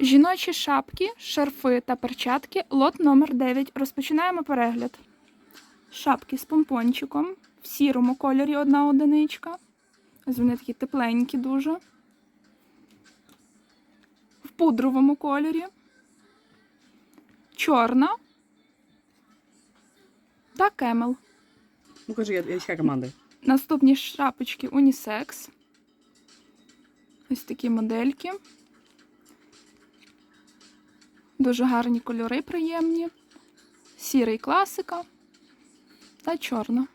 Жіночі шапки, шарфи та перчатки. Лот номер 9. Розпочинаємо перегляд. Шапки з помпончиком в сірому кольорі одна одиничка. Ось вони такі тепленькі дуже. В пудровому кольорі. Чорна. Та кемел. Ну кажи, я- яка команда? Наступні шапочки унісекс. Ось такі модельки. Дуже гарні кольори, приємні. Сірий класика та чорна.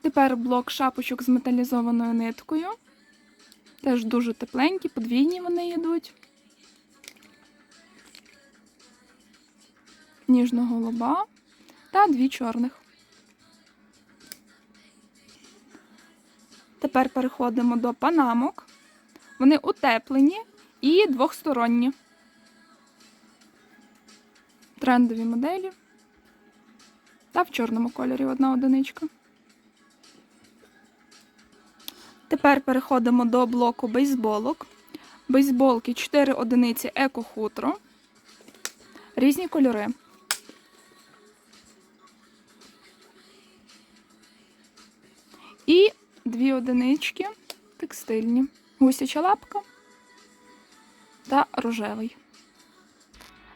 Тепер блок шапочок з металізованою ниткою. Теж дуже тепленькі, подвійні вони йдуть. Ніжно-голуба та дві чорних. Тепер переходимо до панамок. Вони утеплені і двохсторонні. Трендові моделі. Та в чорному кольорі одна одиничка. Тепер переходимо до блоку бейсболок. Бейсболки 4 одиниці еко-хутро. Різні кольори. І дві одинички текстильні. Гусяча лапка та рожевий.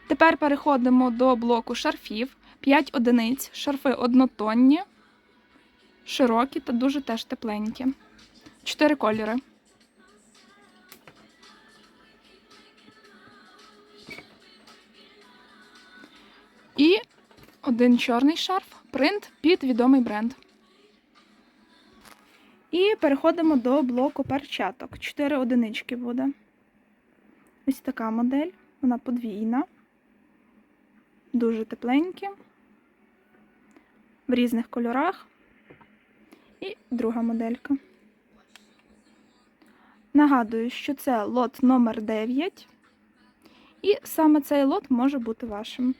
Тепер переходимо до блоку шарфів. 5 одиниць, шарфи однотонні, широкі та дуже теж тепленькі. Чотири кольори. І один чорний шарф, принт під відомий бренд. І переходимо до блоку перчаток. Чотири одинички буде. Ось така модель. Вона подвійна. Дуже тепленькі. В різних кольорах. І друга моделька. Нагадую, що це лот номер 9. І саме цей лот може бути вашим.